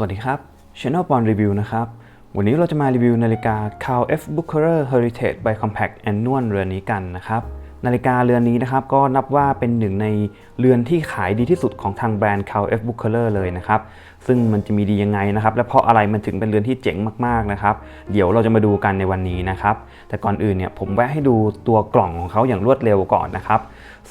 สวัสดีครับ Channel Bond Review นะครับ วันนี้เราจะมารีวิวนาฬิกา Carl F. Bucherer Heritage by Compact Annual เรือนนี้กันนะครับ นาฬิกาเรือนนี้นะครับก็นับว่าเป็นหนึ่งในเรือนที่ขายดีที่สุดของทางแบรนด์ Carl F. Bucherer เลยนะครับ ซึ่งมันจะมีดียังไงนะครับ และเพราะอะไรมันถึงเป็นเรือนที่เจ๋งมากๆนะครับ เดี๋ยวเราจะมาดูกันในวันนี้นะครับ แต่ก่อนอื่นเนี่ยผมแวะให้ดูตัวกล่องของเขาอย่างรวดเร็วก่อนนะครับ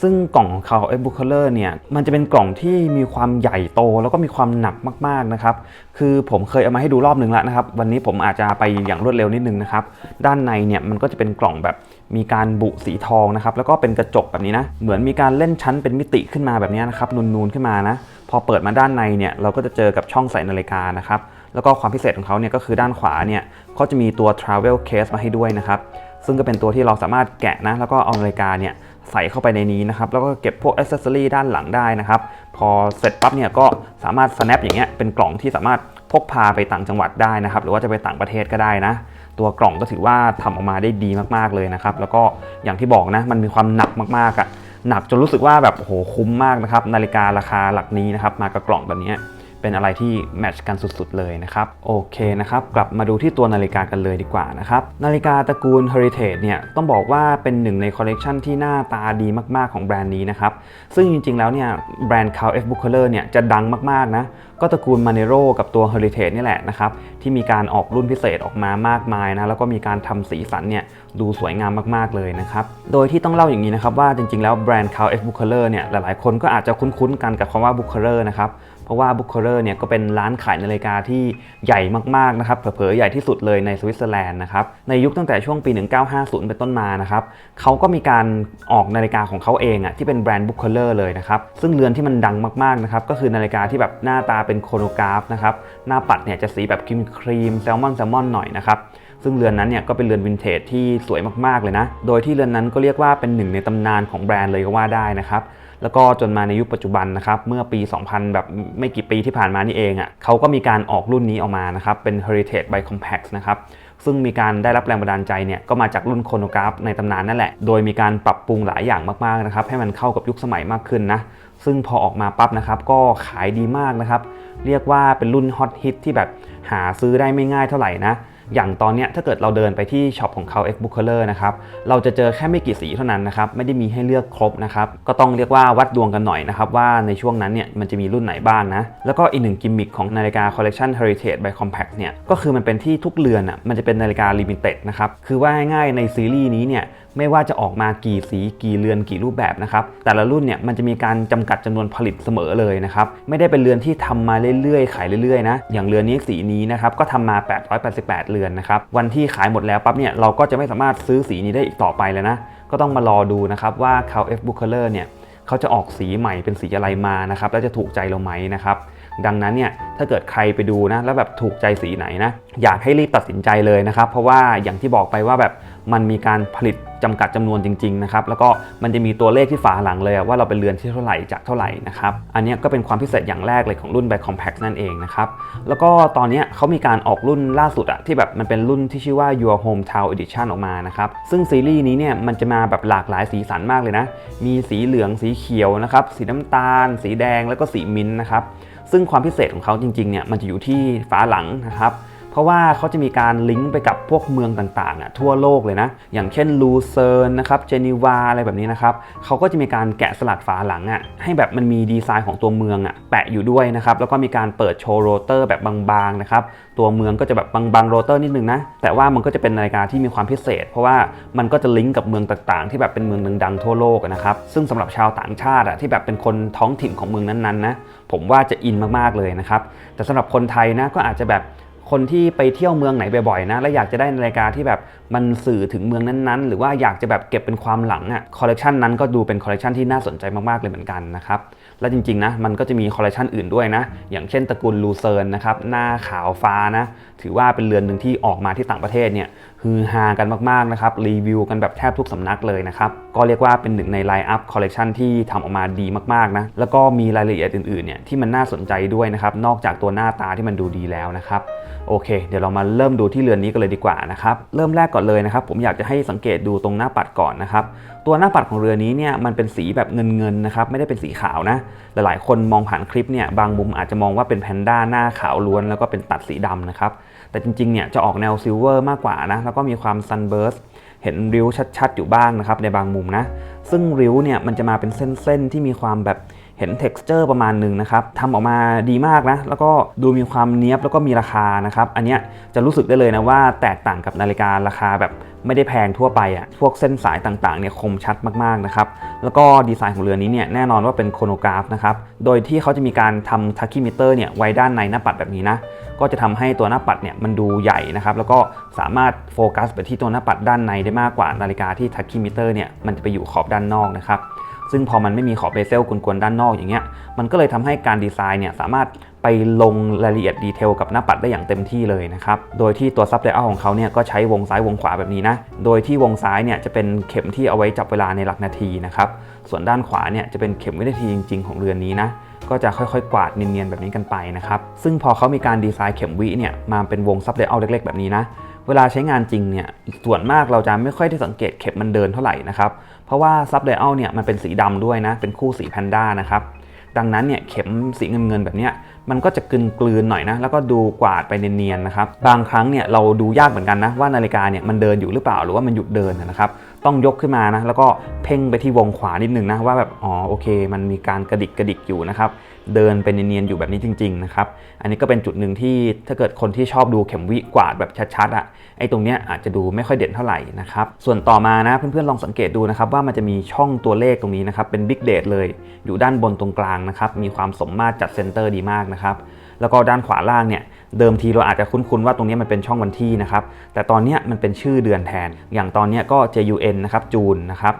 ซึ่งกล่องของเขาเอฟบุคเลอร์เนี่ยมันจะเป็นกล่องที่มีความใหญ่โตแล้วก็มีความหนักมากๆนะครับคือผมเคยเอามาให้ดูรอบหนึ่งแล้วนะครับ วันนี้ผมอาจจะไปอย่างรวดเร็วนิดนึงนะครับด้านในเนี่ยมันก็จะเป็นกล่องแบบมีการบุสีทองนะครับแล้วก็เป็นกระจกแบบนี้นะเหมือนมีการเล่นชั้นเป็นมิติขึ้นมาแบบนี้นะครับนูนๆขึ้นมานะพอเปิดมาด้านในเนี่ยเราก็จะเจอกับช่องใส่นาฬิกานะครับแล้วก็ความพิเศษของเขาเนี่ยก็คือด้านขวาเนี่ยเขาจะมีตัว travel case มาให้ด้วยนะครับซึ่งก็เป็นตัวที่เราสามารถแกะนะแล้วก็เอานาฬิกาเนี่ย ใส่เข้าไปในนี้นะครับ แล้วก็เก็บพวกอ c เซสซอรีด้านหลังได้นะครับ พอเสร็จปั๊บเนี่ยก็สามารถ snap อย่างเงี้ยเป็นกล่องที่สามารถพกพาไปต่างจังหวัดได้นะครับ หรือว่าจะไปต่างประเทศก็ได้นะ ตัวกล่องก็ถือว่าทำออกมาได้ดีมากๆเลยนะครับ แล้วก็อย่างที่บอกนะ มันมีความหนักมากๆอะ่ะหนักจนรู้สึกว่าแบบโอ้โหคุ้มมากนะครับ นาฬิการาคาหลักนี้นะครับ มากับกล่องแบบนี้ เป็นอะไรที่แมทช์กันสุดๆเลยนะครับโอเคนะครับกลับมาดูที่ตัวนาฬิกากันเลยดีกว่านะครับนาฬิกาตระกูล Heritage เนี่ยต้องบอกว่าเป็นหนึ่งในคอลเลกชันที่หน้าตาดีมากๆของแบรนด์นี้นะครับซึ่งจริงๆแล้วเนี่ยแบรนด์ Carl F. Bucherer เนี่ยจะดังมากๆนะก็ตระกูล Manero กับตัว Heritage นี่แหละนะครับที่มีการออกรุ่นพิเศษออกมามากมายนะแล้วก็มีการทำสีสันเนี่ยดูสวยงามมากๆเลยนะครับโดยที่ต้องเล่าอย่างนี้นะครับว่าจริงๆแล้วแบรนด์ Carl F. Bucherer เนี่ยหลายๆคนก็อาจจะคุ้นๆกันกับคำว่า Buchler นะครับ เพราะว่า b u c h e r e r เนี่ยก็เป็นร้านขายนาฬิกาที่ใหญ่มากๆนะครับเผลอๆใหญ่ที่สุดเลยในสวิตเซอร์แลนด์นะครับในยุคตั้งแต่ช่วงปี 1950 เป็นต้นมานะครับเขาก็มีการออกนาฬิกาของเขาเองอะที่เป็นแบรนด์ b u c h e r e r เลยนะครับซึ่งเรือนที่มันดังมากๆนะครับก็คือนาฬิกาที่แบบหน้าตาเป็นโครโนกราฟนะครับหน้าปัดเนี่ยจะสีแบบครีมครีมแซลมอนแซลมอนหน่อยนะครับซึ่งเรือนนั้นเนี่ยก็เป็นเรือนวินเทจที่สวยมากๆเลยนะ โดยที่เรือนนั้นก็เรียกว่าเป็นหนึ่งในตำนานของแบรนด์เลยก็ว่าได้นะครับ แล้วก็จนมาในยุคปัจจุบันนะครับเมื่อปี 2000 แบบไม่กี่ปีที่ผ่านมานี่เองอะ่ะเขาก็มีการออกรุ่นนี้ออกมานะครับเป็น Heritage by Compact นะครับซึ่งมีการได้รับแรงบันดาลใจเนี่ยก็มาจากรุ่นโคโนกราฟในตำนานนั่นแหละ โดยมีการปรับปรุงหลายอย่างมากๆนะครับให้มันเข้ากับยุคสมัยมากขึ้นนะซึ่งพอออกมาปั๊บนะครับก็ขายดีมากนะครับเรียกว่าเป็นรุ่นฮอตฮิตที่แบบหาซื้อได้ไม่ง่ายเท่าไหร่นะ อย่างตอนนี้ถ้าเกิดเราเดินไปที่ช็อปของเขา X b o o k e r นะครับเราจะเจอแค่ไม่กี่สีเท่านั้นนะครับไม่ได้มีให้เลือกครบนะครับก็ต้องเรียกว่าวัดดวงกันหน่อยนะครับว่าในช่วงนั้นเนี่ยมันจะมีรุ่นไหนบ้างนะแล้วก็อีกหนึ่งกิมมิคของนาฬิกาคอลเลกชัน Heritage by Compact เนี่ยก็คือมันเป็นที่ทุกเรือนอะมันจะเป็นนาฬิกาลิมิเต็ดนะครับคือว่าง่ายๆในซีรีส์นี้เนี่ย ไม่ว่าจะออกมากี่สีกี่เรือนกี่รูปแบบนะครับ แต่ละรุ่นเนี่ยมันจะมีการจำกัดจำนวนผลิตเสมอเลยนะครับ ไม่ได้เป็นเรือนที่ทำมาเรื่อยๆ ขายเรื่อยๆนะ อย่างเรือนนี้สีนี้นะครับก็ทำมา 888 เรือนนะครับ วันที่ขายหมดแล้วปั๊บเนี่ยเราก็จะไม่สามารถซื้อสีนี้ได้อีกต่อไปเลยนะ ก็ต้องมารอดูนะครับว่า Carl F. Bucherer เนี่ยเขาจะออกสีใหม่เป็นสีอะไรมานะครับแล้วจะถูกใจเราไหมนะครับดังนั้นเนี่ยถ้าเกิดใครไปดูนะแล้วแบบถูกใจสีไหนนะอยากให้รีบตัดสินใจเลยนะครับ เพราะว่าอย่างที่บอกไปว่าแบบมันมีการผลิต จำกัดจำนวนจริงๆนะครับแล้วก็มันจะมีตัวเลขที่ฝาหลังเลยว่าเราเป็นเรือนที่เท่าไหร่จากเท่าไหร่นะครับอันนี้ก็เป็นความพิเศษอย่างแรกเลยของรุ่น By Compact นั่นเองนะครับแล้วก็ตอนนี้เขามีการออกรุ่นล่าสุดอะที่แบบมันเป็นรุ่นที่ชื่อว่า Your Hometown Edition ออกมานะครับซึ่งซีรีส์นี้เนี่ยมันจะมาแบบหลากหลายสีสันมากเลยนะมีสีเหลืองสีเขียวนะครับสีน้ำตาล สีแดงแล้วก็สีมิ้นท์นะครับซึ่งความพิเศษของเขาจริงๆเนี่ยมันจะอยู่ที่ฝาหลังนะครับ ราะว่าเขาจะมีการลิงก์ไปกับพวกเมืองต่างๆอะทั่วโลกเลยนะ อย่างเช่นลูเซิร์นนะครับเจนีวาอะไรแบบนี้นะครับเขาก็จะมีการแกะสลักฝาหลังอะให้แบบมันมีดีไซน์ของตัวเมืองอะแปะอยู่ด้วยนะครับแล้วก็มีการเปิดโชว์โรเตอร์แบบบางๆนะครับตัวเมืองก็จะแบบบางๆโรเตอร์นิดนึงนะแต่ว่ามันก็จะเป็นนาฬิกาที่มีความพิเศษ เพราะว่ามันก็จะลิงก์กับเมืองต่างๆ ที่แบบเป็นเมืองดังๆทั่วโลกนะครับซึ่งสำหรับชาวต่างชาติอะที่แบบเป็นคนท้องถิ่นของเมืองนั้นๆนะผมว่าจะอินมากๆเลยนะครับแต่สำหรับคนไทยนะก็อาจจะแบบ คนที่ไปเที่ยวเมืองไหนบ่อยๆนะและอยากจะได้นาฬิกาที่แบบมันสื่อถึงเมืองนั้นๆ หรือว่าอยากจะแบบเก็บเป็นความหลังอะคอลเลกชันนั้นก็ดูเป็นคอลเลกชันที่น่าสนใจมากๆเลยเหมือนกันนะครับและจริงๆนะมันก็จะมีคอลเลกชันอื่นด้วยนะ อย่างเช่นตระกูลลูเซิร์นนะครับหน้าขาวฟ้านะถือว่าเป็นเรือนหนึ่งที่ออกมาที่ต่างประเทศเนี่ยฮือฮากันมากๆนะครับรีวิวกันแบบแทบทุกสำนักเลยนะครับก็เรียกว่าเป็นหนึ่งในไลน์อัพคอลเลกชันที่ทำออกมาดีมากๆนะแล้วก็มีรายละเอียดอื่นๆเนี่ยที่มันน่าสนใจด้วยนะครับนอกจากตัวหน้าตาที่มันดูดีแล้วนะครับโอเค เดี๋ยวเรามาเริ่มดูที่เรือนนี้กันเลยดีกว่านะครับเริ่มแรกก่อนเลยนะครับผมอยากจะให้สังเกตดูตรงหน้าปัดก่อนนะครับ ตัวหน้าปัดของเรือนี้เนี่ยมันเป็นสีแบบเงินเงินนะครับไม่ได้เป็นสีขาวนะหลายๆ คนมองผ่านคลิปเนี่ยบางมุมอาจจะมองว่าเป็นแพนด้าหน้าขาวล้วนแล้วก็เป็นตัดสีดำนะครับแต่จริงๆเนี่ยจะออกแนวซิลเวอร์มากกว่านะแล้วก็มีความซันเบิร์สเห็นริ้วชัดๆ อยู่บ้างนะครับในบางมุมนะซึ่งริ้วเนี่ยมันจะมาเป็นเส้นๆที่มีความแบบ เห็น texture ประมาณหนึ่งนะครับทำออกมาดีมากนะ แล้วก็ดูมีความเนี้ยบแล้วก็มีราคานะครับ อันเนี้ยจะรู้สึกได้เลยนะว่าแตกต่างกับนาฬิการาคาแบบไม่ได้แพงทั่วไปอะ่ะ พวกเส้นสายต่างๆเนี่ยคมชัดมากๆนะครับ แล้วก็ดีไซน์ของเรือนี้เนี่ยแน่นอนว่าเป็นโครโนกราฟนะครับ โดยที่เขาจะมีการทำทักคิมิเตอร์เนี่ยไว้ด้านในหน้าปัดแบบนี้นะ ก็จะทำให้ตัวหน้าปัดเนี่ยมันดูใหญ่นะครับ แล้วก็สามารถโฟกัสไปที่ตัวหน้าปัดด้านในได้มากกว่านาฬิกาที่ทักคิมิเตอร์เนี่ยมันจะไปอยู่ขอบด้านนอกนะครับ ซึ่งพอมันไม่มีขอบเบเซลกวนๆด้านนอกอย่างเงี้ย มันก็เลยทำให้การดีไซน์เนี่ยสามารถไปลงรายละเอียดดีเทลกับหน้าปัดได้อย่างเต็มที่เลยนะครับ โดยที่ตัวซับเลเยอร์ของเขาเนี่ยก็ใช้วงซ้ายวงขวาแบบนี้นะ โดยที่วงซ้ายเนี่ยจะเป็นเข็มที่เอาไว้จับเวลาในหลักนาทีนะครับ ส่วนด้านขวาเนี่ยจะเป็นเข็มวินาทีจริง ๆ ของเรือนนี้นะก็จะค่อยๆ กวาดเนียนๆแบบนี้กันไปนะครับ ซึ่งพอเขามีการดีไซน์เข็มวิเนี่ยมาเป็นวงซับเลเยอร์เล็ก ๆ แบบนี้นะ เวลาใช้งานจริงเนี่ยส่วนมากเราจะไม่ค่อยได้สังเกตเข็มมันเดินเท่าไหร่นะครับ เพราะว่าซับไดอัลเนี่ยมันเป็นสีดำด้วยนะ เป็นคู่สีแพนด้านะครับ ดังนั้นเนี่ยเข็มสีเงินเงินแบบนี้มันก็จะกลืนกลืนๆหน่อยนะ แล้วก็ดูกวาดไปเนียนๆนะครับ บางครั้งเนี่ยเราดูยากเหมือนกันนะว่านาฬิกาเนี่ยมันเดินอยู่หรือเปล่าหรือว่ามันหยุดเดินนะครับ ต้องยกขึ้นมานะแล้วก็เพ่งไปที่วงขวานิดนึงนะว่าแบบอ๋อโอเค มันมีการกระดิกกระดิกอยู่นะครับ เดินเป็นเนียนๆอยู่แบบนี้จริง ๆ นะครับ อันนี้ก็เป็นจุดหนึ่งที่ถ้าเกิดคนที่ชอบดูเข็มวิกวาดแบบชัดๆอะไอ้ตรงเนี้ยอาจจะดูไม่ค่อยเด่นเท่าไหร่นะครับ ส่วนต่อมานะเพื่อนๆลองสังเกตดูนะครับว่ามันจะมีช่องตัวเลขตรงนี้นะครับเป็นบิ๊กเดทเลยอยู่ด้านบนตรงกลางนะครับมีความสมมาตรจัดเซนเตอร์ดีมากนะครับแล้วก็ด้านขวาล่างเนี่ย เดิมทีเราอาจจะคุ้นๆว่าตรงนี้มันเป็นช่องวันที่นะครับ แต่ตอนนี้มันเป็นชื่อเดือนแทน อย่างตอนนี้ก็ JUN นะครับจูนนะครับ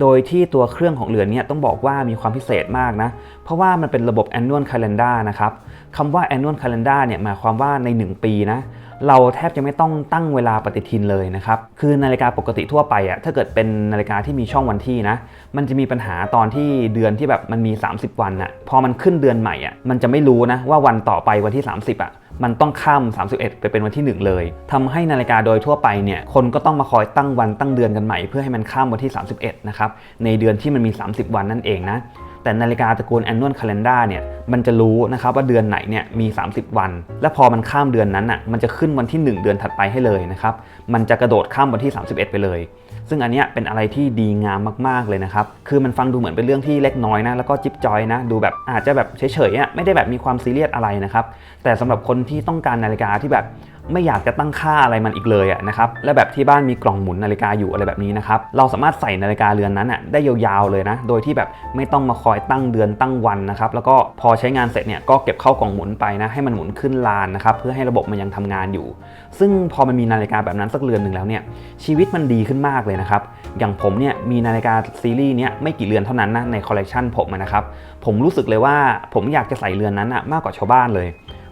โดยที่ตัวเครื่องของเรือนนี้ต้องบอกว่ามีความพิเศษมากนะ เพราะว่ามันเป็นระบบ annual calendar นะครับคำว่า annual calendar เนี่ยหมายความว่าใน 1 ปีนะ เราแทบจะไม่ต้องตั้งเวลาปฏิทินเลยนะครับ คือนาฬิกาปกติทั่วไปอะถ้าเกิดเป็นนาฬิกาที่มีช่องวันที่นะ มันจะมีปัญหาตอนที่เดือนที่แบบมันมี 30 วันอะพอมันขึ้นเดือนใหม่อะมันจะไม่รู้นะว่าวันต่อไปวันที่ 30อะมันต้องข้าม 31 ไปเป็นวันที่ 1 เลยทำให้นาฬิกาโดยทั่วไปเนี่ย คนก็ต้องมาคอยตั้งวันตั้งเดือนกันใหม่ เพื่อให้มันข้ามวันที่ 31 นะครับ ในเดือนที่มันมี 30 วันนั่นเองนะ แต่นาฬิกาตระกูล annual calendar เนี่ยมันจะรู้นะครับว่าเดือนไหนเนี่ยมี 30 วัน และพอมันข้ามเดือนนั้นอะมันจะขึ้นวันที่ 1 เดือนถัดไปให้เลยนะครับมันจะกระโดดข้ามวันที่ 31 ไปเลย ซึ่งอันนี้เป็นอะไรที่ดีงามมากๆเลยนะครับคือมันฟังดูเหมือนเป็นเรื่องที่เล็กน้อยนะแล้วก็จิ๊บจอยนะดูแบบอาจจะแบบเฉยๆอะไม่ได้แบบมีความซีเรียสอะไรนะครับแต่สำหรับคนที่ต้องการนาฬิกาที่แบบ ไม่อยากจะตั้งค่าอะไรมันอีกเลยอะนะครับและแบบที่บ้านมีกล่องหมุนนาฬิกาอยู่อะไรแบบนี้นะครับเราสามารถใส่นาฬิกาเรือนนั้นอะได้ยาวๆเลยนะโดยที่แบบไม่ต้องมาคอยตั้งเดือนตั้งวันนะครับแล้วก็พอใช้งานเสร็จเนี่ยก็เก็บเข้ากล่องหมุนไปนะให้มันหมุนขึ้นลานนะครับเพื่อให้ระบบมันยังทำงานอยู่ ซึ่งพอมันมีนาฬิกาแบบนั้นสักเรือนหนึ่งแล้วเนี่ยชีวิตมันดีขึ้นมากเลยนะครับอย่างผมเนี่ยมีนาฬิกาซีรีส์เนี้ยไม่กี่เรือนเท่านั้นนะในคอลเลกชันผมนะครับผมรู้สึกเลยว่าผมอยากจะใส่เรือนนั้นอะมากกว่าชาวบ้านเลย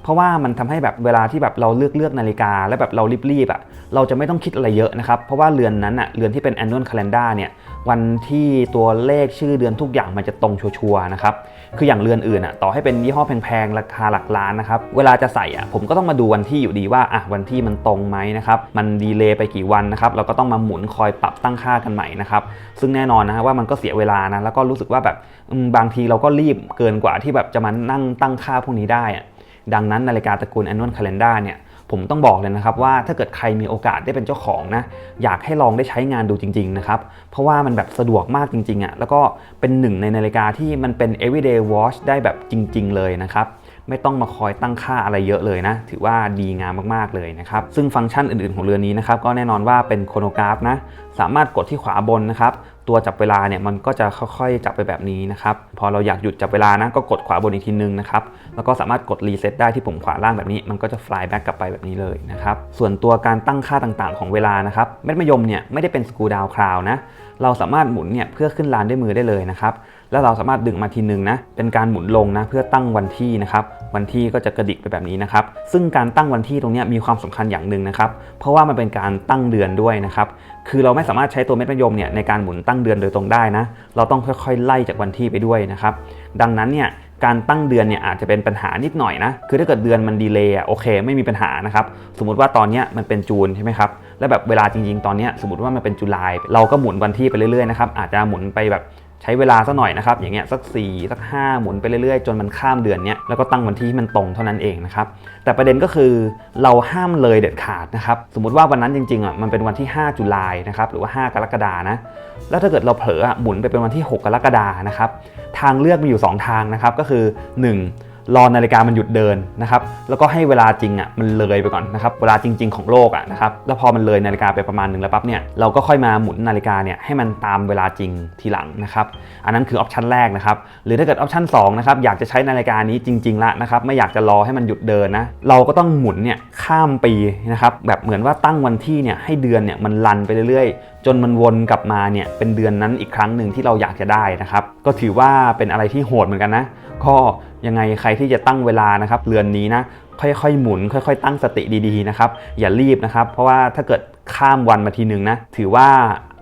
ราะว่ามันทำให้แบบเวลาที่แบบเราเลือกเลือกนาฬิกา แล้วแบบเรารีบๆอะเราจะไม่ต้องคิดอะไรเยอะนะครับ เพราะว่าเรือนนั้นอะเรือนที่เป็น annual calendar เนี่ยวันที่ตัวเลขชื่อเดือนทุกอย่างมันจะตรงชัวร์นะครับคืออย่างเรือนอื่นอะต่อให้เป็นยี่ห้อแพงๆราคาหลักล้านนะครับเวลาจะใส่อะผมก็ต้องมาดูวันที่อยู่ดีว่าอะวันที่มันตรงไหมนะครับมันดีเลย์ไปกี่วันนะครับเราก็ต้องมาหมุนคอยปรับตั้งค่ากันใหม่นะครับซึ่งแน่นอนนะฮะว่ามันก็เสียเวลานะแล้วก็รู้สึกว่าแบบบางทีเราก็รีบเกินกว่าที่แบบจะมานั่งตั้งค่าพวกนี้ได้อะ ดังนั้นนาฬิกาตระกูล annual calendar เนี่ยผมต้องบอกเลยนะครับว่าถ้าเกิดใครมีโอกาสได้เป็นเจ้าของนะอยากให้ลองได้ใช้งานดูจริงๆนะครับเพราะว่ามันแบบสะดวกมากจริงๆอะ่ะแล้วก็เป็นหนึ่งในนาฬิกาที่มันเป็น everyday watch ได้แบบจริง ๆ เลยนะครับ ไม่ต้องมาคอยตั้งค่าอะไรเยอะเลยนะ ถือว่าดีงามมากๆเลยนะครับ ซึ่งฟังก์ชันอื่นๆของเรือนนี้นะครับก็แน่นอนว่าเป็นโครโนกราฟนะ สามารถกดที่ขวาบนนะครับ ตัวจับเวลาเนี่ยมันก็จะค่อยๆจับไปแบบนี้นะครับ พอเราอยากหยุดจับเวลานะก็กดขวาบนอีกทีนึงนะครับ แล้วก็สามารถกดรีเซ็ตได้ที่ปุ่มขวาล่างแบบนี้ มันก็จะ fly back กลับไปแบบนี้เลยนะครับ ส่วนตัวการตั้งค่าต่างๆ ของเวลานะครับ เม็ดมะยมเนี่ยไม่ได้เป็นสกูดาวคราวนะ เราสามารถหมุนเนี่ยเพื่อขึ้นลานด้วยมือได้เลยนะครับ แล้วเราสามารถดึงมาทีนึงนะ เป็นการหมุนลงนะเพื่อตั้งวันที่นะครับ วันที่ก็จะกระดิกไปแบบนี้นะครับ ซึ่งการตั้งวันที่ตรงนี้มีความสำคัญอย่างหนึ่งนะครับ เพราะว่ามันเป็นการตั้งเดือนด้วยนะครับ คือเราไม่สามารถใช้ตัวเม็ดมะยมเนี่ยในการหมุนตั้งเดือนโดยตรงได้นะ เราต้องค่อยๆ ไล่จากวันที่ไปด้วยนะครับ ดังนั้นเนี่ยการตั้งเดือนเนี่ยอาจจะเป็นปัญหานิดหน่อยนะ คือถ้าเกิดเดือนมันดีเลย์อะโอเค ไม่มีปัญหานะครับ สมมติว่าตอนนี้มันเป็นจูนใช่ไหมครับ แล้วแบบเวลาจริง ๆ ตอนนี้สมมติว่ามันเป็นจุลาย เราก็หมุนวันที่ไปเรื่อยๆนะครับ อาจจะหมุนไปแบบ ใช้เวลาสักหน่อยนะครับอย่างเงี้ยสัก 4 สัก 5 หมุนไปเรื่อยๆ จนมันข้ามเดือนเนี้ยแล้วก็ตั้งวันที่มันตรงเท่านั้นเองนะครับแต่ประเด็นก็คือเราห้ามเลยเด็ดขาดนะครับสมมติว่าวันนั้นจริงๆอะมันเป็นวันที่ 5 จุลายนะครับหรือว่า 5 กรกฎานะแล้วถ้าเกิดเราเผลอหมุนไปเป็นวันที่ 6 กรกฎานะครับทางเลือกมีอยู่ 2 ทางนะครับก็คือ 1. รอนาฬิกามันหยุดเดินนะครับ แล้วก็ให้เวลาจริงอะมันเลยไปก่อนนะครับ เวลาจริง ๆ ของโลกอะนะครับ แล้วพอมันเลยนาฬิกาไปประมาณหนึ่งแล้วปั๊บเนี่ย เราก็ค่อยมาหมุนนาฬิกาเนี่ยให้มันตามเวลาจริงทีหลังนะครับ อันนั้นคือออปชันแรกนะครับ หรือถ้าเกิดออปชัน2นะครับ อยากจะใช้นาฬิกานี้จริง ๆ ละนะครับ ไม่อยากจะรอให้มันหยุดเดินนะ เราก็ต้องหมุนเนี่ยข้ามปีนะครับ แบบเหมือนว่าตั้งวันที่เนี่ยให้เดือนเนี่ยมันรันไปเรื่อยๆ จนมันวนกลับมาเนี่ยเป็นเดือนนั้นอีกครั้งหนึ่งที่เราอยากจะได้นะครับ ก็ถือว่าเป็นอะไรที่โหดเหมือนกันนะ ก็ยังไงใครที่จะตั้งเวลานะครับเรือนนี้นะค่อยๆหมุน ค่อยๆ ตั้งสติดีๆนะครับอย่ารีบนะครับ เพราะว่าถ้าเกิดข้ามวันมาทีหนึ่งนะถือว่า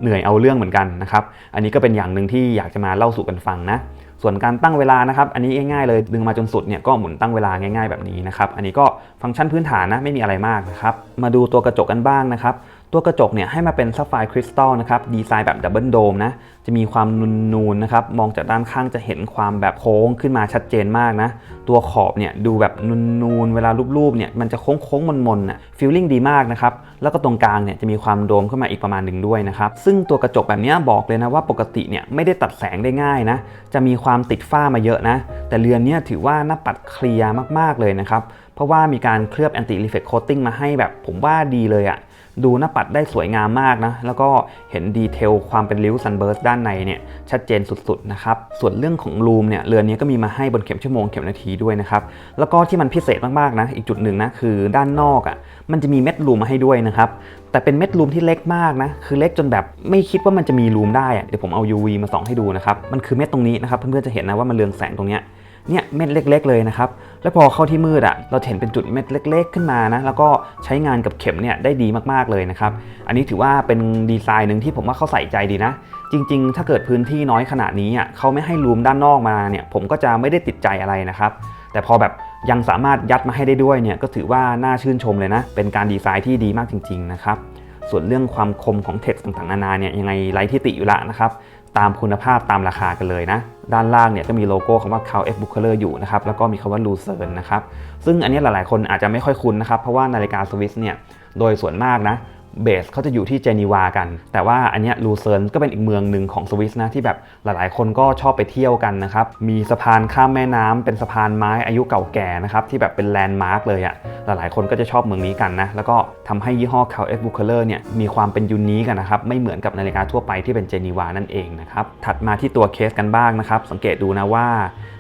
เหนื่อยเอาเรื่องเหมือนกันนะครับอันนี้ก็เป็นอย่างหนึ่งที่อยากจะมาเล่าสู่กันฟังนะส่วนการตั้งเวลานะครับ อันนี้ง่ายๆเลยดึงมาจนสุดเนี่ยก็หมุนตั้งเวลาง่าย ๆแบบนี้นะครับ อันนี้ก็ฟังก์ชันพื้นฐานนะไม่มีอะไรมากนะครับ มาดูตัวกระจกกันบ้างนะครับ ตัวกระจกเนี่ยให้มาเป็นซัฟไฟร์คริสตัลนะครับดีไซน์แบบดับเบิลโดมนะจะมีความนูนๆนะครับมองจากด้านข้างจะเห็นความแบบโค้งขึ้นมาชัดเจนมากนะตัวขอบเนี่ยดูแบบนูนๆเวลารูปๆเนี่ยมันจะโค้งๆมนๆน่ะฟีลลิ่งดีมากนะครับแล้วก็ตรงกลางเนี่ยจะมีความโดมขึ้นมาอีกประมาณหนึ่งด้วยนะครับซึ่งตัวกระจกแบบนี้บอกเลยนะว่าปกติเนี่ยไม่ได้ตัดแสงได้ง่ายนะจะมีความติดฝ้ามาเยอะนะแต่เรือนเนี่ยถือว่าหน้าปัดเคลียร์มากๆเลยนะครับเพราะว่ามีการเคลือบแอนตี้รีเฟกโคตติ้งมาให้แบบผมว่าดีเลยอะ ดูหน้าปัดได้สวยงามมากนะ แล้วก็เห็นดีเทลความเป็นริ้วซันเบิร์สด้านในเนี่ยชัดเจนสุดๆนะครับ ส่วนเรื่องของรูมเนี่ยเรือนนี้ก็มีมาให้บนเข็มชั่วโมงเข็มนาทีด้วยนะครับ แล้วก็ที่มันพิเศษมากๆนะ อีกจุดหนึ่งนะคือด้านนอกอะ่ะมันจะมีเม็ดรูมมาให้ด้วยนะครับ แต่เป็นเม็ดรูมที่เล็กมากนะ คือเล็กจนแบบไม่คิดว่ามันจะมีรูมได้อะเดี๋ยวผมเอา UV มาส่องให้ดูนะครับ มันคือเม็ดตรงนี้นะครับ เพื่อนๆจะเห็นนะว่ามันเรืองแสงตรงเนี้ย เนี่ยเม็ดเล็ก ๆ เลยนะครับ แล้วพอเข้าที่มืดอะ่ะเราเห็นเป็นจุดเม็ดเล็ก ๆ ขึ้นมานะ แล้วก็ใช้งานกับเข็มเนี่ยได้ดีมากๆเลยนะครับ อันนี้ถือว่าเป็นดีไซน์หนึ่งที่ผมว่าเขาใส่ใจดีนะ จริง ๆ ถ้าเกิดพื้นที่น้อยขนาดนี้อะเขาไม่ให้รูมด้านนอกมาเนี่ย ผมก็จะไม่ได้ติดใจอะไรนะครับ แต่พอแบบยังสามารถยัดมาให้ได้ด้วยเนี่ย ก็ถือว่าน่าชื่นชมเลยนะ เป็นการดีไซน์ที่ดีมากจริง ๆ นะครับส่วนเรื่องความคมของเท็กซ์ต่างๆนานาเนี่ยยังไงไร้ที่ติอยู่ละนะครับ ตามคุณภาพตามราคากันเลยนะ ด้านล่างเนี่ยก็มีโลโก้คำว่า c o w F Buckler อยู่นะครับ แล้วก็มีคำว่า Lucerne นะครับ ซึ่งอันนี้หลายๆ คนอาจจะไม่ค่อยคุ้นนะครับ เพราะว่านาฬิกาสวิสเนี่ย โดยส่วนมากนะ เบสเขาจะอยู่ที่เจนีวากัน แต่ว่าอันเนี้ยลูเซิร์นก็เป็นอีกเมืองหนึ่งของสวิสนะที่แบบหลายๆ คนก็ชอบไปเที่ยวกันนะครับ มีสะพานข้ามแม่น้ำเป็นสะพานไม้อายุเก่าแก่นะครับที่แบบเป็นแลนด์มาร์กเลยอะ่ะหลายๆ คนก็จะชอบเมืองนี้กันนะ แล้วก็ทำให้ยี่ห้อ c o w F Buckler เนี่ยมีความเป็นยูนิคกันนะครับไม่เหมือนกับนาฬิกาทั่วไปที่เป็นเจนีวานั่นเองนะครับถัดมาที่ตัวเคสกันบ้างนะครับสังเกตดูนะว่า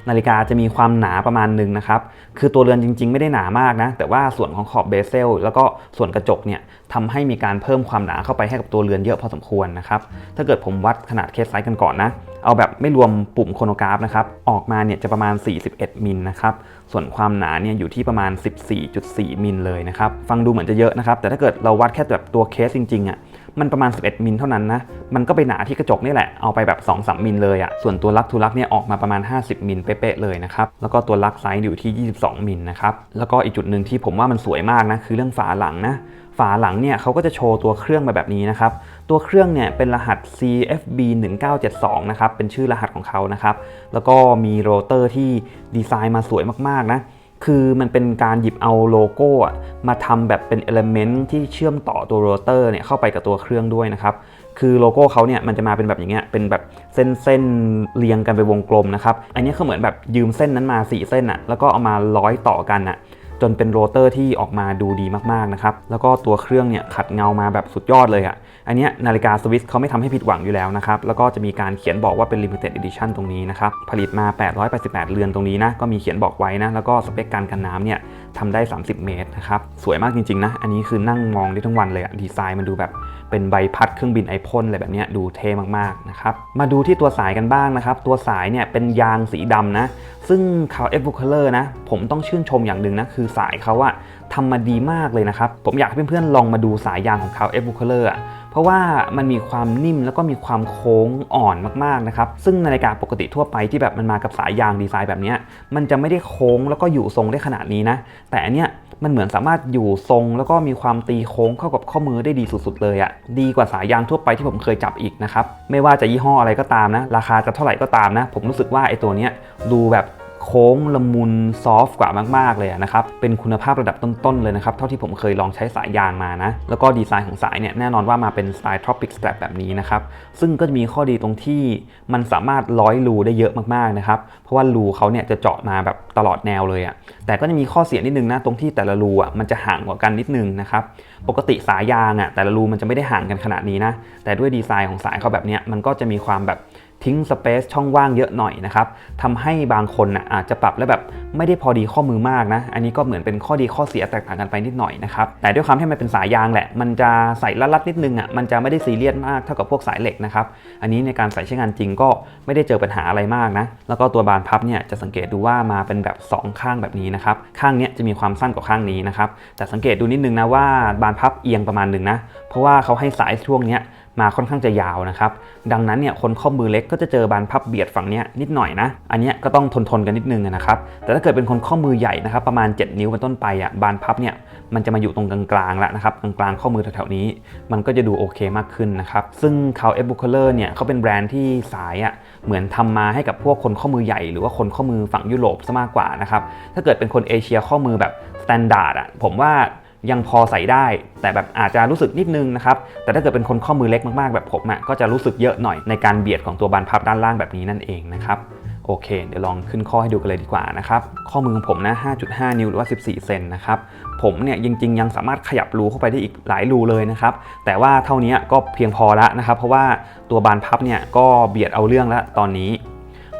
นาฬิกาจะมีความหนาประมาณหนึ่งนะครับ คือตัวเรือนจริง ๆ ไม่ได้หนามากนะ แต่ว่าส่วนของขอบเบเซลแล้วก็ส่วนกระจกเนี่ยทำให้มีการเพิ่มความหนาเข้าไปให้กับตัวเรือนเยอะพอสมควรนะครับ ถ้าเกิดผมวัดขนาดเคสไซส์กันก่อนนะ เอาแบบไม่รวมปุ่มโครโนกราฟนะครับ ออกมาเนี่ยจะประมาณ 41 มิลนะครับ ส่วนความหนาเนี่ยอยู่ที่ประมาณ 14.4 มิลเลยนะครับ ฟังดูเหมือนจะเยอะนะครับ แต่ถ้าเกิดเราวัดแค่แบบตัวเคสจริงๆอะ มันประมาณ 11 มิลเท่านั้นนะ มันก็ไปหนาที่กระจกนี่แหละ เอาไปแบบ 2-3 มิลเลยอะ่ะ ส่วนตัวลักทูลักเนี่ยออกมาประมาณ 50 มิลเป๊ะๆเลยนะครับ แล้วก็ตัวลักไซส์อยู่ที่ 22 มิลนะครับ แล้วก็อีกจุดหนึ่งที่ผมว่ามันสวยมากนะ คือเรื่องฝาหลังนะ ฝาหลังเนี่ยเขาก็จะโชว์ตัวเครื่องมาแบบนี้นะครับ ตัวเครื่องเนี่ยเป็นรหัส CFB 1972นะครับ เป็นชื่อรหัสของเขานะครับ แล้วก็มีโรเตอร์ที่ดีไซน์มาสวยมากๆนะ คือมันเป็นการหยิบเอาโลโก้มาทำแบบเป็นเอลเมนต์ที่เชื่อมต่อตัวโรเตอร์เนี่ยเข้าไปกับตัวเครื่องด้วยนะครับ คือโลโก้เขาเนี่ยมันจะมาเป็นแบบอย่างเงี้ยเป็นแบบเส้นเส้นเรียงกันไปวงกลมนะครับ อันนี้เขาเหมือนแบบยืมเส้นนั้นมา 4 เส้นอะแล้วก็เอามาร้อยต่อกันอะ จนเป็นโรเตอร์ที่ออกมาดูดีมากๆนะครับ แล้วก็ตัวเครื่องเนี่ยขัดเงามาแบบสุดยอดเลยอะอันเนี้ยนาฬิกาสวิสเขาไม่ทำให้ผิดหวังอยู่แล้วนะครับ แล้วก็จะมีการเขียนบอกว่าเป็น limited edition ตรงนี้นะครับ ผลิตมา 888 เรือนตรงนี้นะ ก็มีเขียนบอกไว้นะ แล้วก็สเปคการกันน้ำเนี่ย ทำได้ 30 เมตรนะครับ สวยมากจริง ๆ นะ อันนี้คือนั่งมองได้ทั้งวันเลยอะดีไซน์มันดูแบบเป็นใบพัดเครื่องบินไอพ่นอะไรแบบเนี้ยดูเท่มากๆนะครับ มาดูที่ตัวสายกันบ้างนะครับ ตัวสายเนี่ยเป็นยางสีดำนะ ซึ่งคาวเอฟบุคเลอร์นะ ผมต้องชื่นชมอย่างหนึ่งนะ คือสายเขาอะทำมาดีมากเลยนะครับ ผมอยากให้เพื่อนๆลองมาดูสายยางของคาวเอฟบุคเลอร์อะ ราะว่ามันมีความนิ่มแล้วก็มีความโค้งอ่อนมากๆนะครับ ซึ่งนาฬิกาปกติทั่วไปที่แบบมันมากับสายยางดีไซน์แบบนี้มันจะไม่ได้โค้งแล้วก็อยู่ทรงได้ขนาดนี้นะ แต่อันเนี้ยมันเหมือนสามารถอยู่ทรง แล้วก็มีความตีโค้งเข้ากับข้อมือได้ดีสุดๆเลยอะ่ะดีกว่าสายยางทั่วไปที่ผมเคยจับอีกนะครับ ไม่ว่าจะยี่ห้ออะไรก็ตามนะ ราคาจะเท่าไหร่ก็ตามนะ ผมรู้สึกว่าไอ้ตัวเนี้ยดูแบบ โค้งละมุนซอฟต์กว่ามากๆเลยนะครับ เป็นคุณภาพระดับต้น ๆ เลยนะครับ เท่าที่ผมเคยลองใช้สายยางมานะ แล้วก็ดีไซน์ของสายเนี่ยแน่นอนว่ามาเป็นสไตล์ Tropic Strap แบบนี้นะครับ ซึ่งก็จะมีข้อดีตรงที่มันสามารถร้อยรูได้เยอะมากๆนะครับ เพราะว่ารูเขาเนี่ยจะเจาะมาแบบตลอดแนวเลยอะแต่ก็จะมีข้อเสียนิดนึงนะตรงที่แต่ละรูอะมันจะห่างกว่ากันนิดนึงนะครับ ปกติสายยางอะแต่ละรูมันจะไม่ได้ห่างกันขนาดนี้นะ แต่ด้วยดีไซน์ของสายเขาแบบเนี้ยมันก็จะมีความแบบ ทิ้งสเปซช่องว่างเยอะหน่อยนะครับทำให้บางคนนะอาจจะปรับแล้วแบบไม่ได้พอดีข้อมือมากนะ อันนี้ก็เหมือนเป็นข้อดีข้อเสียแตกต่างกันไปนิดหน่อยนะครับ แต่ด้วยความที่มันเป็นสายยางแหละ มันจะใส่ลัดๆนิดนึงอะ มันจะไม่ได้ซีเรียสมากเท่ากับพวกสายเหล็กนะครับ อันนี้ในการใส่ใช้งานจริงก็ไม่ได้เจอปัญหาอะไรมากนะ แล้วก็ตัวบานพับเนี่ยจะสังเกตดูว่ามาเป็นแบบ 2 ข้างแบบนี้นะครับ ข้างเนี้ยจะมีความสั้นกว่าข้างนี้นะครับ แต่สังเกตดูนิดนึงนะว่าบานพับเอียงประมาณหนึ่งนะ เพราะว่าเขาให้สายช่วงเนี้ย มาค่อนข้างจะยาวนะครับ ดังนั้นเนี่ยคนข้อมือเล็กก็จะเจอบานพับเบียดฝั่งเนี้ยนิดหน่อยนะ อันเนี้ยก็ต้องทนทนกันนิดนึงนะครับ แต่ถ้าเกิดเป็นคนข้อมือใหญ่นะครับประมาณ 7 นิ้วเป็นต้นไปอะบานพับเนี่ยมันจะมาอยู่ตรงกลางๆแล้วนะครับกลางๆข้อมือแถวๆนี้ มันก็จะดูโอเคมากขึ้นนะครับ ซึ่งเขาเอฟบุคเลอร์เนี่ยเขาเป็นแบรนด์ที่สายอะเหมือนทำมาให้กับพวกคนข้อมือใหญ่ หรือว่าคนข้อมือฝั่งยุโรปซะมากกว่านะครับถ้าเกิดเป็นคนเอเชียข้อมือแบบสแตนดาร์ดอะผมว่า ยังพอใส่ได้ แต่แบบอาจจะรู้สึกนิดนึงนะครับแต่ถ้าเกิดเป็นคนข้อมือเล็กมากๆแบบผมอะก็จะรู้สึกเยอะหน่อยในการเบียดของตัวบานพับด้านล่างแบบนี้นั่นเองนะครับโอเค เดี๋ยวลองขึ้นข้อให้ดูกันเลยดีกว่านะครับ ข้อมือของผมนะ 5.5 นิ้วหรือว่า 14 เซนนะครับ ผมเนี่ยจริง ๆ ยังสามารถขยับรูเข้าไปได้อีกหลายรูเลยนะครับ แต่ว่าเท่านี้ก็เพียงพอแล้วนะครับ เพราะว่าตัวบานพับเนี่ยก็เบียดเอาเรื่องแล้วตอนนี้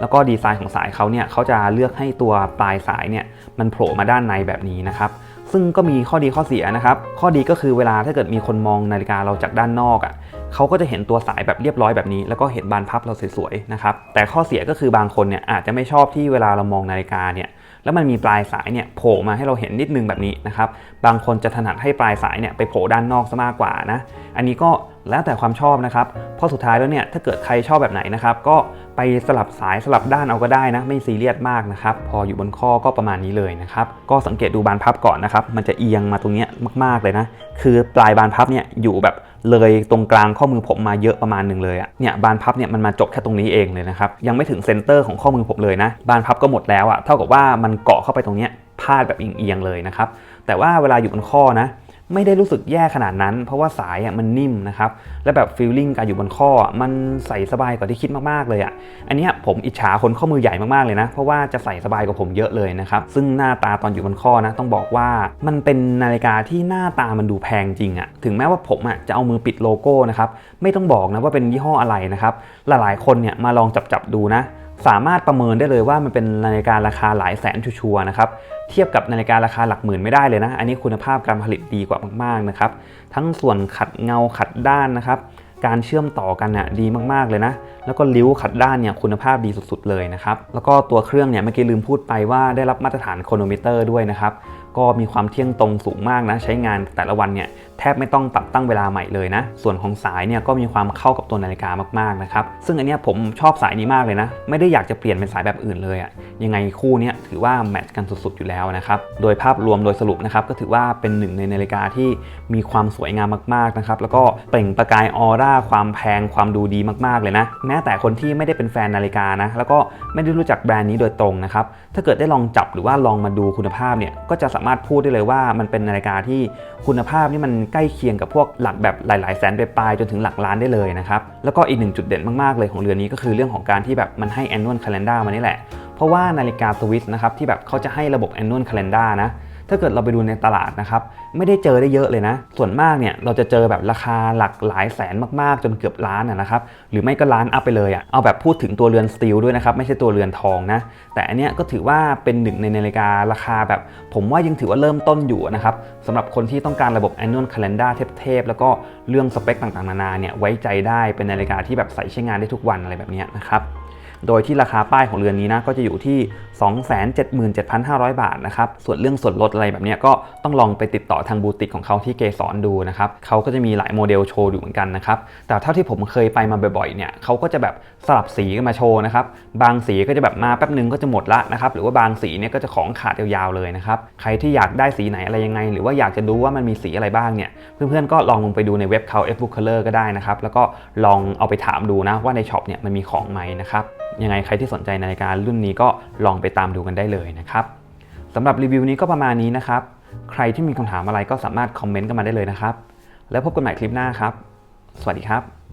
แล้วก็ดีไซน์ของสายเขาเนี่ยเขาจะเลือกให้ตัวปลายสายเนี่ยมันโผล่มาด้านในแบบนี้นะครับ ซึ่งก็มีข้อดีข้อเสียนะครับ ข้อดีก็คือเวลาถ้าเกิดมีคนมองนาฬิกาเราจากด้านนอกอะ่ะเขาก็จะเห็นตัวสายแบบเรียบร้อยแบบนี้ แล้วก็เห็นบานพับเราสวยๆนะครับ แต่ข้อเสียก็คือบางคนเนี่ยอาจจะไม่ชอบที่เวลาเรามองนาฬิกาเนี่ย แล้วมันมีปลายสายเนี่ยโผล่มาให้เราเห็นนิดนึงแบบนี้นะครับบางคนจะถนัดให้ปลายสายเนี่ยไปโผล่ด้านนอกซะมากกว่านะอันนี้ก็แล้วแต่ความชอบนะครับเพราะสุดท้ายแล้วเนี่ยถ้าเกิดใครชอบแบบไหนนะครับก็ไปสลับสายสลับด้านเอาก็ได้นะไม่ซีเรียสมากนะครับพออยู่บนข้อก็ประมาณนี้เลยนะครับก็สังเกตดูบานพับก่อนนะครับมันจะเอียงมาตรงนี้มากๆเลยนะคือปลายบานพับเนี่ยอยู่แบบ เลยตรงกลางข้อมือผมมาเยอะประมาณหนึ่งเลยอะเนี่ยบานพับเนี่ยมันมาจบแค่ตรงนี้เองเลยนะครับยังไม่ถึงเซนเตอร์ของข้อมือผมเลยนะบานพับก็หมดแล้วอะเท่ากับว่ามันเกาะเข้าไปตรงเนี้ยพาดแบบเอียงๆเลยนะครับแต่ว่าเวลาอยู่บนข้อนะ ไม่ได้รู้สึกแย่ขนาดนั้น เพราะว่าสายอะมันนิ่มนะครับ และแบบฟีลลิ่งการอยู่บนข้อมันใส่สบายกว่าที่คิดมากๆเลยอะ อันนี้ผมอิจฉาคนข้อมือใหญ่มากๆเลยนะ เพราะว่าจะใส่สบายกว่าผมเยอะเลยนะครับ ซึ่งหน้าตาตอนอยู่บนข้อนะ ต้องบอกว่ามันเป็นนาฬิกาที่หน้าตามันดูแพงจริงอะ ถึงแม้ว่าผมอะจะเอามือปิดโลโก้นะครับ ไม่ต้องบอกนะว่าเป็นยี่ห้ออะไรนะครับ หลายๆคนเนี่ยมาลองจับๆดูนะ สามารถประเมินได้เลยว่ามันเป็นนาฬิการาคาหลายแสนชัวร์ๆนะครับเทียบกับนาฬิการาคาหลักหมื่นไม่ได้เลยนะ อันนี้คุณภาพการผลิตดีกว่ามากๆนะครับ ทั้งส่วนขัดเงาขัดด้านนะครับ การเชื่อมต่อกันน่ะดีมากๆเลยนะ แล้วก็ริ้วขัดด้านเนี่ยคุณภาพดีสุดๆเลยนะครับ แล้วก็ตัวเครื่องเนี่ยเมื่อกี้ลืมพูดไปว่าได้รับมาตรฐานโครโนมิเตอร์ด้วยนะครับ ก็มีความเที่ยงตรงสูงมากนะ ใช้งานแต่ละวันเนี่ยแทบไม่ต้องปรับตั้งเวลาใหม่เลยนะ ส่วนของสายเนี่ยก็มีความเข้ากับตัวนาฬิกามากๆนะครับ ซึ่งอันเนี้ยผมชอบสายนี้มากเลยนะ ไม่ได้อยากจะเปลี่ยนเป็นสายแบบอื่นเลยอะยังไงคู่เนี้ยถือว่าแมทช์กันสุดๆอยู่แล้วนะครับ โดยภาพรวมโดยสรุปนะครับก็ถือว่าเป็นหนึ่งในนาฬิกาที่มีความสวยงามมากๆนะครับ แล้วก็เปล่งประกายออร่าความแพงความดูดีมากๆเลยนะ แม้แต่คนที่ไม่ได้เป็นแฟนนาฬิกานะ แล้วก็ไม่ได้รู้จักแบรนด์นี้โดยตรงนะครับ ถ้าเกิดได้ลองจับหรือว่าลองมาดูคุณภาพเนี่ย ก็จะสามารถพูดได้เลยว่ามันเป็นนาฬิกาที่คุณภาพนี่มันใกล้เคียงกับพวกหลักแบบหลาย ๆ แสนไปปลายๆจนถึงหลักล้านได้เลยนะครับ แล้วก็อีกหนึ่งจุดเด่นมาก ๆ เลยของเรือนนี้ก็คือเรื่องของการที่แบบมันให้ annual calendar มานี่แหละ เพราะว่านาฬิกาสวิสนะครับที่แบบเขาจะให้ระบบ annual calendar นะ ถ้าเกิดเราไปดูในตลาดนะครับ ไม่ได้เจอได้เยอะเลยนะ ส่วนมากเนี่ยเราจะเจอแบบราคาหลักหลายแสนมากๆ จนเกือบล้านนะครับ หรือไม่ก็ล้านอัพไปเลยอะเอาแบบพูดถึงตัวเรือนสตีลด้วยนะครับ ไม่ใช่ตัวเรือนทองนะ แต่อันเนี้ยก็ถือว่าเป็นหนึ่งในนาฬิการาคาแบบ ผมว่ายังถือว่าเริ่มต้นอยู่นะครับสำหรับคนที่ต้องการระบบ annual calendar เทพๆแล้วก็เรื่องสเปคต่างๆนานาเนี่ยไว้ใจได้เป็นนาฬิกาที่แบบใส่ใช้งานได้ทุกวันอะไรแบบเนี้ยนะครับ โดยที่ราคาป้ายของเรือนนี้นะก็จะอยู่ที่ 277,500 บาทนะครับส่วนเรื่องส่วนลดอะไรแบบนี้ก็ต้องลองไปติดต่อทางบูติกของเขาที่เกสรดูนะครับเขาก็จะมีหลายโมเดลโชว์อยู่เหมือนกันนะครับแต่เท่าที่ผมเคยไปมาบ่อยๆเนี่ยเขาก็จะแบบสลับสีกันมาโชว์นะครับบางสีก็จะแบบมาแป๊บนึงก็จะหมดละนะครับหรือว่าบางสีเนี่ยก็จะของขาดยาวๆเลยนะครับใครที่อยากได้สีไหนอะไรยังไง หรือว่าอยากจะดูว่ามันมีสีอะไรบ้างเนี่ยเพื่อนๆก็ลองลงไปดูในเว็บเขา F Book Color ก็ได้นะครับแล้วก็ลองเอาไปถามดูนะว่าในช็อปเนี่ยมันมีของไหมนะครับยังไงใครที่สนใจนาฬิการุ่นนี้ก็ลองไปตามดูกันได้เลยนะครับสำหรับรีวิวนี้ก็ประมาณนี้นะครับ ใครที่มีคำถามอะไรก็สามารถคอมเมนต์กันมาได้เลยนะครับ แล้วพบกันใหม่คลิปหน้าครับ สวัสดีครับ